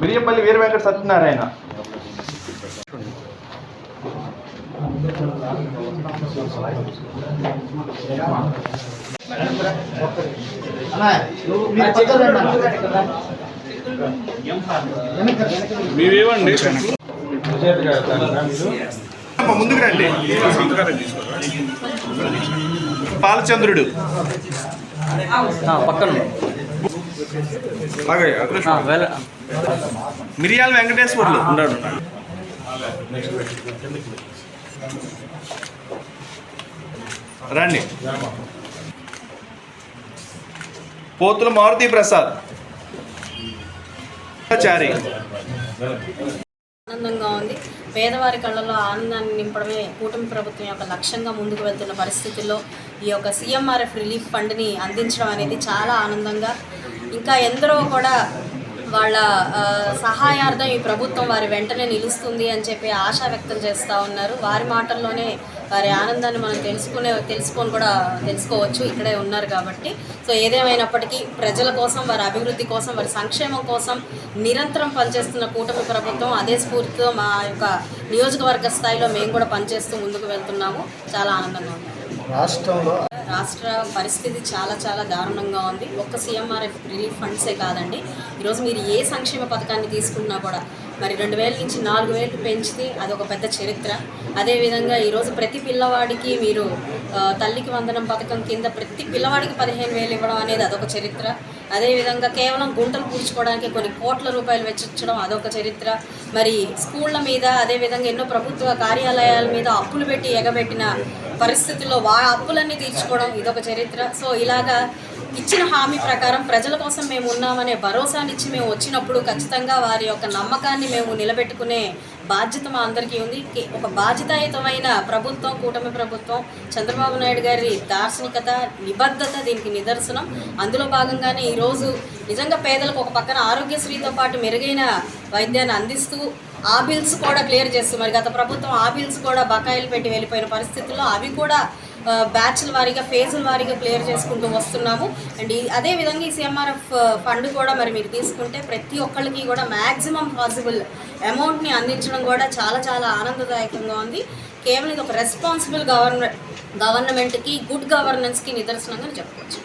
మిరియపల్లి వీర వెంకట సత్యనారాయణ. మీవేవండి ముందుకు రండి. పాలచంద్రుడు పక్కన మిరియాల వెంకటేశ్వర్లు ఉన్నాడు. రండి. పోతుల మారుతి ప్రసాద్. చారి. ఆనందంగా ఉంది. పేదవారి కళ్ళలో ఆనందాన్ని నింపడమే కూటమి ప్రభుత్వం యొక్క లక్ష్యంగా ముందుకు వెళ్తున్న పరిస్థితుల్లో ఈ యొక్క సీఎంఆర్ఎఫ్ రిలీఫ్ ఫండ్ని అందించడం అనేది చాలా ఆనందంగా ఇంకా ఎందరో కూడా వాళ్ళ సహాయార్థం ఈ ప్రభుత్వం వారి వెంటనే నిలుస్తుంది అని చెప్పి ఆశ వ్యక్తం చేస్తూ ఉన్నారు. వారి మాటల్లోనే వారి ఆనందాన్ని మనం తెలుసుకునే తెలుసుకొని కూడా తెలుసుకోవచ్చు. ఇక్కడే ఉన్నారు కాబట్టి. సో ఏదేమైనప్పటికీ ప్రజల కోసం వారి అభివృద్ధి కోసం వారి సంక్షేమం కోసం నిరంతరం పనిచేస్తున్న కూటమి ప్రభుత్వం అదే స్ఫూర్తితో మా యొక్క నియోజకవర్గ స్థాయిలో మేము కూడా పనిచేస్తూ ముందుకు వెళ్తున్నాము. చాలా ఆనందంగా ఉంది. రాష్ట్రంలో రాష్ట్ర పరిస్థితి చాలా చాలా దారుణంగా ఉంది. ఒక్క సీఎంఆర్ఎఫ్ రిలీఫ్ ఫండ్సే కాదండి. ఈరోజు మీరు ఏ సంక్షేమ పథకాన్ని తీసుకున్నా కూడా మరి రెండు వేల నుంచి నాలుగు వేలు పెంచితే అది ఒక పెద్ద చరిత్ర. అదేవిధంగా ఈరోజు ప్రతి పిల్లవాడికి మీరు తల్లికి వందనం పథకం కింద ప్రతి పిల్లవాడికి పదిహేను వేలు ఇవ్వడం అనేది అదొక చరిత్ర. అదేవిధంగా కేవలం గుంటలు పూడ్చుకోవడానికి కొన్ని కోట్ల రూపాయలు వెచ్చించడం అదొక చరిత్ర. మరి స్కూళ్ళ మీద అదేవిధంగా ఎన్నో ప్రభుత్వ కార్యాలయాల మీద అప్పులు పెట్టి ఎగబెట్టిన పరిస్థితుల్లో వా అప్పులన్నీ తీర్చుకోవడం ఇదొక చరిత్ర. సో ఇలాగా ఇచ్చిన హామీ ప్రకారం ప్రజల కోసం మేము ఉన్నామనే భరోసానిచ్చి మేము వచ్చినప్పుడు ఖచ్చితంగా వారి యొక్క నమ్మకాన్ని మేము నిలబెట్టుకునే బాధ్యత మా అందరికీ ఉంది. ఒక బాధ్యతాయుతమైన ప్రభుత్వం కూటమి ప్రభుత్వం చంద్రబాబు నాయుడు గారి దార్శనికత నిబద్ధత దీనికి నిదర్శనం. అందులో భాగంగానే ఈరోజు నిజంగా పేదలకు ఒక పక్కన ఆరోగ్యశ్రీతో పాటు మెరుగైన వైద్యాన్ని అందిస్తూ ఆ బిల్స్ కూడా క్లియర్ చేస్తూ మరి గత ప్రభుత్వం ఆ బిల్స్ కూడా బకాయిలు పెట్టి వెళ్ళిపోయిన పరిస్థితుల్లో అవి కూడా బ్యాచ్ల వారీగా ఫేజుల వారీగా క్లియర్ చేసుకుంటూ వస్తున్నాము. అండ్ అదే విధంగా ఈ సిఎంఆర్ఎఫ్ ఫండ్ కూడా మరి మీరు తీసుకుంటే ప్రతి ఒక్కళ్ళకి కూడా మ్యాక్సిమం పాసిబుల్ అమౌంట్ని అందించడం కూడా చాలా చాలా ఆనందదాయకంగా ఉంది. కేవలం ఇది ఒక రెస్పాన్సిబుల్ గవర్నమెంట్ గవర్నమెంట్కి గుడ్ గవర్నెన్స్కి నిదర్శనంగా చెప్పుకోవచ్చు.